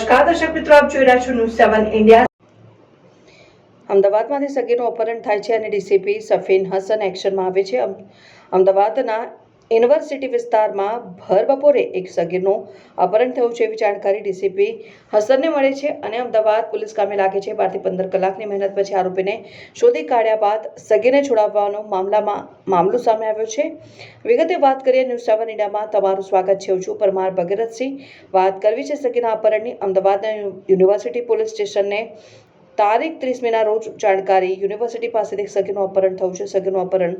નમસ્કાર દર્શક મિત્રો, આપ જોઈ રહ્યા છો ન્યૂઝ સેવન ઇન્ડિયા અમદાવાદમાંથી સગીરનું અપહરણ થાય છે અને ડીસીપી સફીન હસન એક્શનમાં આવે છે. અમદાવાદના યુનિવર્સિટી વિસ્તારમાં ભર બપોરે એક સગીરનું અપહરણ થયું છે એવી જાણકારી ડીસીપી હસનને મળે છે અને અમદાવાદ પોલીસ કામે લાગે છે. બારથી પંદર કલાકની મહેનત પછી આરોપીને શોધી કાઢ્યા બાદ સગીરને છોડાવવાનો મામલામાં મામલો સામે આવ્યો છે. વિગતે વાત કરીએ ન્યૂઝ સેવન ઇન્ડિયામાં તમારું સ્વાગત છે. હું છું પરમાર ભગીરથસિંહ. વાત કરવી છે સગીરના અપહરણની. અમદાવાદના યુનિવર્સિટી પોલીસ સ્ટેશનને તારીખ ત્રીસમીના રોજ જાણકારી યુનિવર્સિટી પાસેથી સગીરનું અપહરણ થયું છે. સગીરનું અપહરણ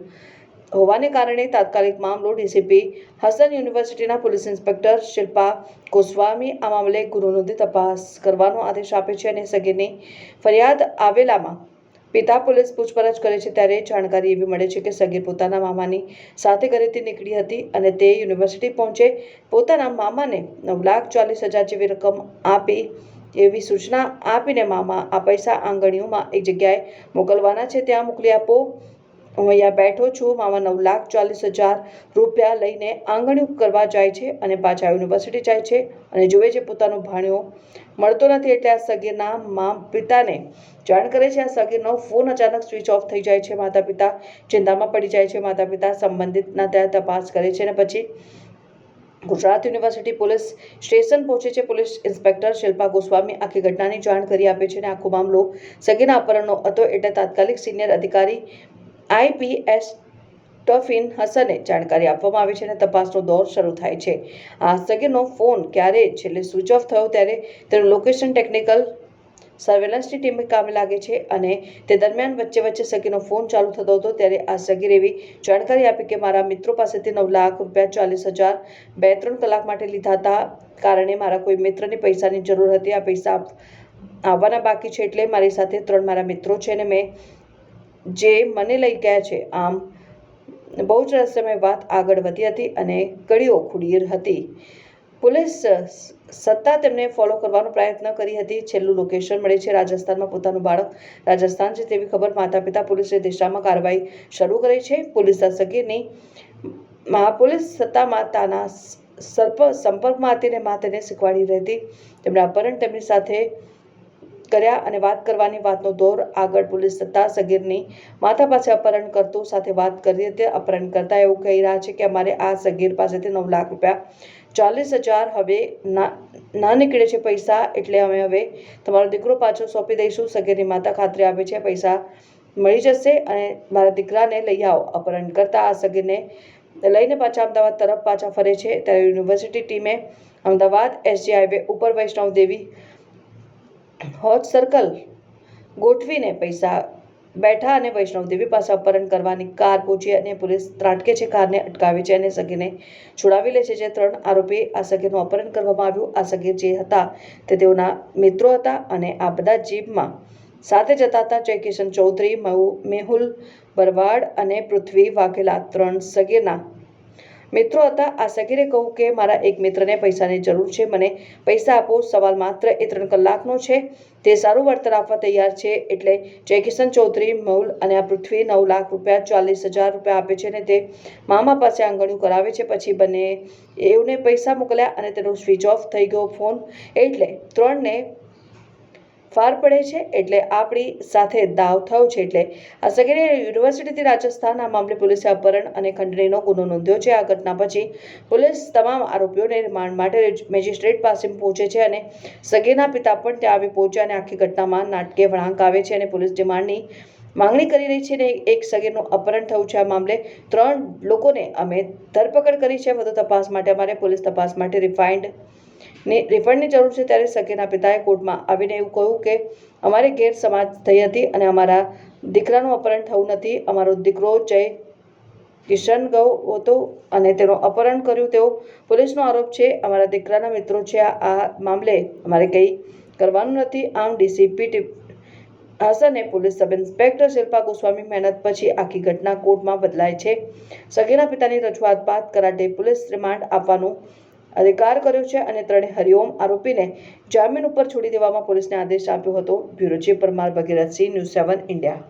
હોવાને કારણે તાત્કાલિક મામલો ડીસીપી હસન યુનિવર્સિટીના પોલીસ ઇન્સ્પેક્ટર શિલ્પા ગોસ્વામી આ મામલે ગુનો નોંધી તપાસ કરવાનો આદેશ આપે છે અને સગીરની ફરિયાદ આવેલામાં પિતા પોલીસ પૂછપરછ કરે છે ત્યારે જાણકારી એવી મળે છે કે સગીર પોતાના મામાની સાથે ઘરેથી નીકળી હતી અને તે યુનિવર્સિટી પહોંચે પોતાના મામાને નવ લાખ ચાલીસ હજાર જેવી રકમ આપી એવી સૂચના આપીને મામા આ પૈસા આંગણીઓમાં એક જગ્યાએ મોકલવાના છે. ત્યાં મોકલી આપો. હું અહીંયા બેઠો છું મામા નવ લાખ ચાલીસ હજાર રૂપિયા લઈને આંગણીયું કરવા જાય છે અને પાછા યુનિવર્સિટી જાય છે અને જુએ છે પોતાનો ભાણિયો. મળતો નથી એટલે આ સગીરના મા પિતાને જાણ કરે છે. આ સગીરનો ફોન અચાનક સ્વિચ ઓફ થઈ જાય છે માતા પિતા ચિંતામાં પડી જાય છે. માતા પિતા સંબંધિતના ત્યાં તપાસ કરે છે અને પછી ગુજરાત યુનિવર્સિટી પોલીસ સ્ટેશન પહોંચે છે. પોલીસ ઇન્સ્પેક્ટર શિલ્પા ગોસ્વામી આખી ઘટનાની જાણ કરી આપે છે અને આખો મામલો સગીના અપહરણનો હતો એટલે તાત્કાલિક સિનિયર અધિકારી આઈપીએસ ટફિન હસને જાણકારી આપવામાં આવે છે અને તપાસનો દોર શરૂ થાય છે. આ સગીરનો ફોન ક્યારે છેલ્લે સ્વિચ ઓફ થયો ત્યારે તેનું લોકેશન ટેકનિકલ સર્વેલન્સની ટીમે કામે લાગે છે અને તે દરમિયાન વચ્ચે વચ્ચે સગીરનો ફોન ચાલુ થતો હતો ત્યારે આ સગીર એવી જાણકારી આપી કે મારા મિત્રો પાસેથી નવ લાખ રૂપિયા ચાલીસ હજાર બે ત્રણ કલાક માટે લીધા હતા. કારણે મારા કોઈ મિત્રને પૈસાની જરૂર હતી. આ પૈસા આવવાના બાકી છે એટલે મારી સાથે ત્રણ મારા મિત્રો છે અને મેં જે મને લઈ ગયા છે, આમ બહુ જ રહસ્યમય વાત આગળ વધી હતી અને કડીઓ ખુડીર હતી. પોલીસ સત્તા તેમને ફોલો કરવાનો પ્રયત્ન કરી હતી. છેલ્લું લોકેશન મળે છે રાજસ્થાનમાં. પોતાનું બાળક રાજસ્થાન છે તેવી ખબર માતા પિતા પોલીસે દિશામાં કાર્યવાહી શરૂ કરી છે. પોલીસ આ સગીરની પોલીસ સત્તા માતાના સર્પ, સંપર્કમાં હતી ને મા તેને શીખવાડી રહી હતી. તેમણે અપહરણ તેમની સાથે કર્યા અને વાત કરવાની વાતનો દોર આગળ પોલીસ સત્તા સગીરની માતા પાસે અપહરણ કરતું સાથે વાત કરી હતી અપહરણ કરતા એવું કહી રહ્યા છે કે અમારે આ સગીર પાસેથી નવ લાખ રૂપિયા, ચાલીસ હજાર હવે ના નીકળે છે પૈસા એટલે અમે હવે તમારો દીકરો પાછો સોંપી દઈશું. સગીરની માતા ખાતરી આપે છે પૈસા મળી જશે અને મારા દીકરાને લઈ આવો. અપહરણ કરતા આ સગીરને લઈને પાછા અમદાવાદ તરફ પાછા ફરે છે. ત્યારે યુનિવર્સિટી ટીમે અમદાવાદ એસજી હાઈવે ઉપર વૈષ્ણવ દેવી હોટ સર્કલ ગોઠવીને પૈસા બેઠા અને વૈષ્ણવદેવી પાસે અપહરણ કરવાની કાર પહોંચી અને પોલીસ ત્રાટકે છે કારને અટકાવે છે અને સગીરને છોડાવી લે છે. જે ત્રણ આરોપી આ સગીરનું અપહરણ કરવામાં આવ્યું. આ સગીર જે હતા તે તેઓના મિત્રો હતા અને આ બધા જીપમાં સાથે જતા હતા. જય કિશન ચૌધરી મહુ- મેહુલ બરવાડ અને પૃથ્વી વાઘેલા ત્રણ સગીરના મિત્રો હતા, આ સગીરે કહ્યું કે મારા એક મિત્રને પૈસાની જરૂર છે, મને પૈસા આપો, સવાલ માત્ર એ ત્રણ કલાકનો છે. તે સારું વળતર આપવા તૈયાર છે, એટલે જયકિશન ચૌધરી, મૌલ અને આ પૃથ્વી નવ લાખ રૂપિયા, ચાલીસ હજાર રૂપિયા આપે છે અને તે મામા પાસે આંગણિયું કરાવે છે. પછી બંને એવને પૈસા મોકલ્યા અને તેનો સ્વિચ ઓફ થઈ ગયો ફોન. એટલે ત્રણને ફાર પડે છે એટલે આપણી સાથે દાવ થયો છે એટલે આ સગીરે યુનિવર્સિટીથી રાજસ્થાન આ મામલે પોલીસે અપહરણ અને ખંડણીનો ગુનો નોંધ્યો છે. આ ઘટના પછી પોલીસ તમામ આરોપીઓને રિમાન્ડ માટે મેજિસ્ટ્રેટ પાસે પહોંચે છે અને સગીરના પિતા પણ ત્યાં આવી પહોંચ્યા અને આખી ઘટનામાં નાટકીય વળાંક આવે છે અને પોલીસ રિમાન્ડની માંગણી કરી રહી છે અને એક સગીરનું અપહરણ થયું છે. આ મામલે ત્રણ લોકોને અમે ધરપકડ કરી છે. વધુ તપાસ માટે અમારે પોલીસ તપાસ માટે રિફાઇન્ડ ને રિફંડની જરૂર છે ત્યારે સગીરના પિતાએ કોર્ટમાં આવીને એવું કહ્યું કે, અમારે ગેરસમાજ થઈ હતી અને અમારા દીકરાનું અપહરણ થયું નથી. અમારો દીકરો જય કિશન ગૌ હતો અને તેનું અપહરણ કર્યું. તેવો પોલીસનો આરોપ છે, અમારા દીકરાના મિત્રો છે, આ મામલે અમારે કંઈ કરવાનું નથી. આમ DCP હાસને police sub inspector Shilpa Goswami મહેનત પછી આખી ઘટના કોર્ટમાં બદલાય છે. સગીરના પિતાની રજૂઆત બાદ કરાટે પોલીસ રિમાન્ડ આપવાનું અધિકાર કર્યો છે અને ત્રણે હરિઓમ આરોપીને જામીન ઉપર છોડી દેવામાં પોલીસને આદેશ આપ્યો હતો. Bureau chief Parmar Bhagirathsinh, news seven, India.